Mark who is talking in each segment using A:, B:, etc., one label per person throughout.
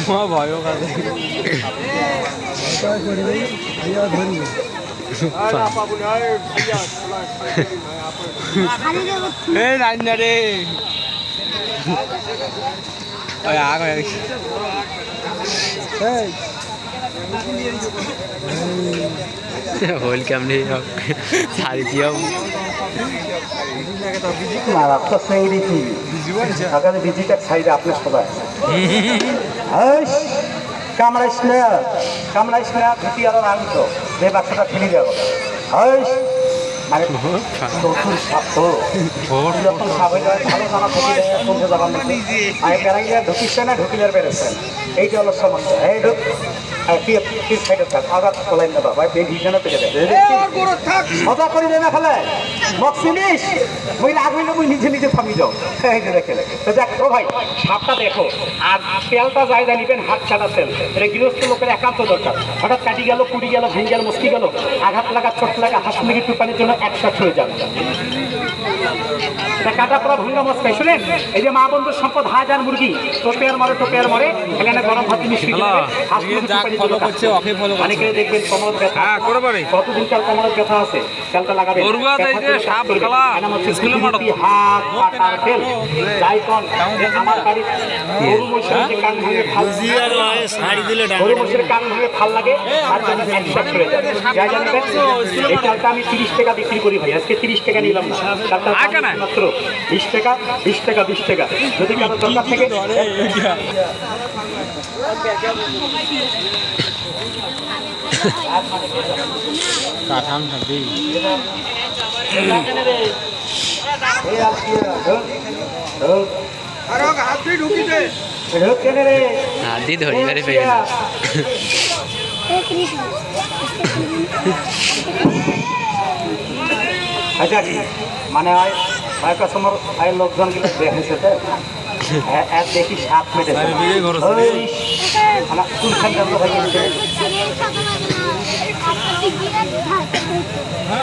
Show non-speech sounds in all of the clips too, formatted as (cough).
A: আমার ভয়ও কাছে এই রান্না রে। আগ হোল কেমনি শাড়ি
B: কি সকালে বিজিটা ছাইরে আপনি সবাই হাইস, কামড়াইস না কামড়াইস না ধুতি আরও আনছ যে বাচ্চাটা ফেলে যাব হাইস, মানে নতুন সাপ নতুন সাপ হয়ে যায় ভালো জামা ধুতি পৌঁছে যাবার মধ্যে আমি বেড়াইয়া ঢুকিস না ঢুকিলের বেড়েছেন এইটা হলো সমস্যা এই ঢুক আর কি কি সাইডে থাক আবার তোলাই না নিজে যাও ভাই দেখো আর তেলটা নিবেন হাত তেল গৃহস্থ লোকের একান্ত দরকার হঠাৎ কাটি গেল পুড়ি গেল ভেঙে গেল গেল আঘাত লাগা ছোট লাগা হাঁস মুরগির টুপানির জন্য একসাথ হয়ে যাবে এটা কাটা পড়া ভঙ্গা মস্কাই শুনেন? এই যে মা বন্ধুর সম্পদ হাজার মুরগি টোপেয়ার মরে টোপেয়ার মরে এখানে গরম ভাত মিষ্টি। অনেকে দেখবেন কোমর ব্যথা।
A: হ্যাঁ।
B: কতদিন কাল ব্যথা আছে? লাগাবে। হাত যাই কোন আমার গরু মহিষের যে কান ভাঙে ফাল গরু মহিষের কান ভাঙে ফাল লাগে তার জন্য একসাথ করে যায় যাই জানবেন এই চালটা আমি তিরিশ টাকা বিক্রি করি ভাই আজকে তিরিশ টাকা নিলাম না। মাত্র বিশ টাকা বিশ টাকা বিশ টাকা। যদি কারও দরকার থেকে
A: কাঠাম থাকবি হাতি ধরি ধরে পেয়ে
B: আচ্ছা। মানে হয় কয়েক সময় আয় লোকজন কিন্তু দেখেছে তো। এ- এক দেখি সাপ
A: আরে
B: আমার চুলখান জানতো হয়ে গেছে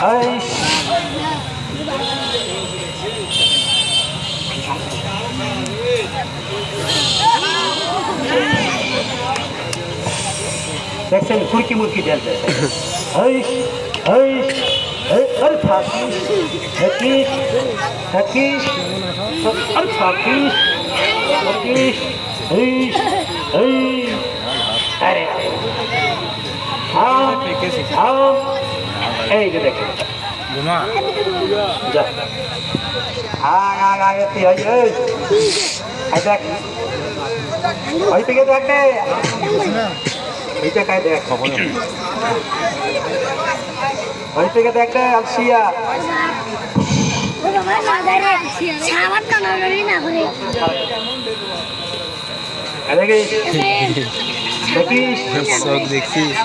B: ওই, দেখছেন ফুরকি মুরকি ওই ওই। এই, আরে থাকিস থাকিস থাকিস আরে থাকিস থাকিস এই এই আরে থাম থাম এই যে দেখেন
A: ঘুমা
B: যা আয় আয় আয় তুই আয় দেখ দেখ দেখ ওই থেকে দেখ রে আলসিয়া।
C: সাবান টানাটানি না করে
B: আরে গে দেখিস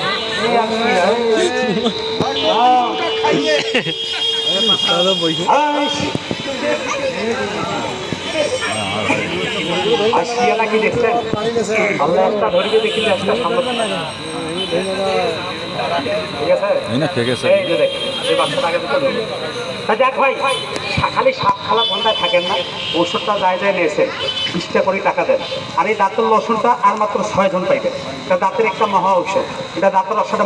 B: (laughs) আলসিয়া নাকি দেখছেন আল্লাহ একটা দেখিলে একটা ঠিক আছে
D: ঠিক আছে
B: যাক ভাই। খালি সাত খালা ঘন্টায় থাকেন না ওষুধটা যায় যায় নিয়েছেন বিশটা করে টাকা দেন। আর এই দাঁতের লসুনটা আর মাত্র ছয় জন পাইবেন। এটা দাঁতের একটা মহা ঔষধ। এটা দাঁতের রসটা